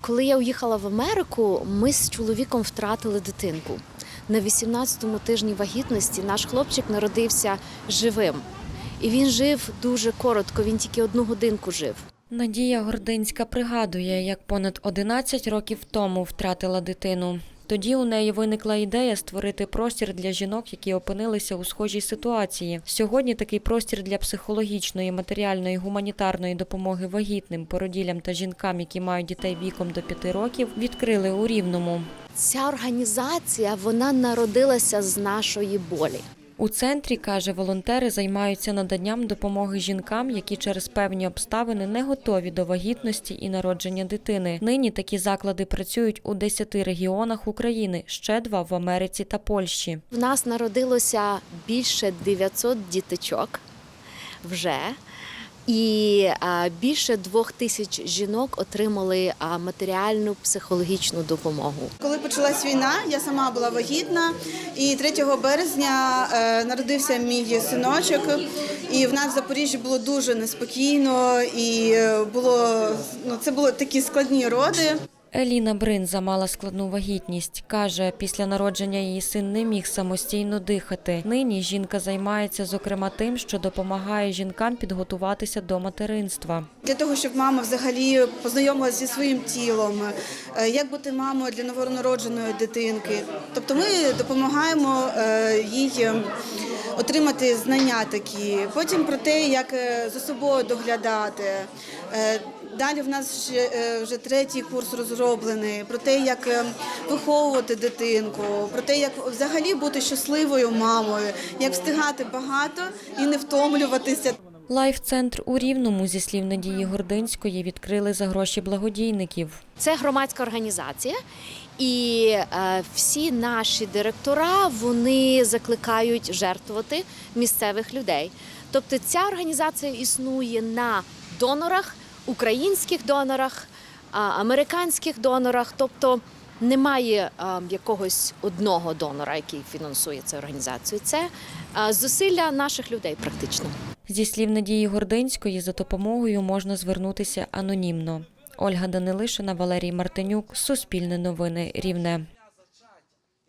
Коли я уїхала в Америку, ми з чоловіком втратили дитинку. На 18-му тижні вагітності наш хлопчик народився живим. І він жив дуже коротко, він тільки одну годинку жив. Надія Гординська пригадує, як понад 11 років тому втратила дитину. Тоді у неї виникла ідея створити простір для жінок, які опинилися у схожій ситуації. Сьогодні такий простір для психологічної, матеріальної, гуманітарної допомоги вагітним, породілям та жінкам, які мають дітей віком до 5 років, відкрили у Рівному. Ця організація вона народилася з нашої болі. У центрі, каже, волонтери займаються наданням допомоги жінкам, які через певні обставини не готові до вагітності і народження дитини. Нині такі заклади працюють у 10 регіонах України, ще два в Америці та Польщі. В нас народилося більше 900 діточок вже. І більше двох тисяч жінок отримали матеріальну психологічну допомогу. Коли почалась війна, я сама була вагітна, і 3 березня е, народився мій синочок. І в нас в Запоріжжі було дуже неспокійно, і е, було ну це були такі складні роди. Еліна Бринза мала складну вагітність. Каже, після народження її син не міг самостійно дихати. Нині жінка займається зокрема тим, що допомагає жінкам підготуватися до материнства. Для того, щоб мама взагалі познайомилася зі своїм тілом, е, як бути мамою для новонародженої дитинки. Тобто ми допомагаємо е, їй е, отримати знання такі, потім про те, як е, за собою доглядати. Е, Далі в нас ще, е, вже третій курс розроблений про те, як виховувати дитинку, про те, як взагалі бути щасливою мамою, як встигати багато і не втомлюватися. Лайф-центр у Рівному, зі слів Надії Гординської, відкрили за гроші благодійників. Це громадська організація, і е, всі наші директора вони закликають жертвувати місцевих людей. Тобто ця організація існує на донорах, українських донорах, а, американських донорах. Тобто немає а, якогось одного донора, який фінансує цю організацію. Це а, зусилля наших людей практично. Зі слів Надії Гординської, за допомогою можна звернутися анонімно. Ольга Данилишина, Валерій Мартинюк, Суспільне новини, Рівне.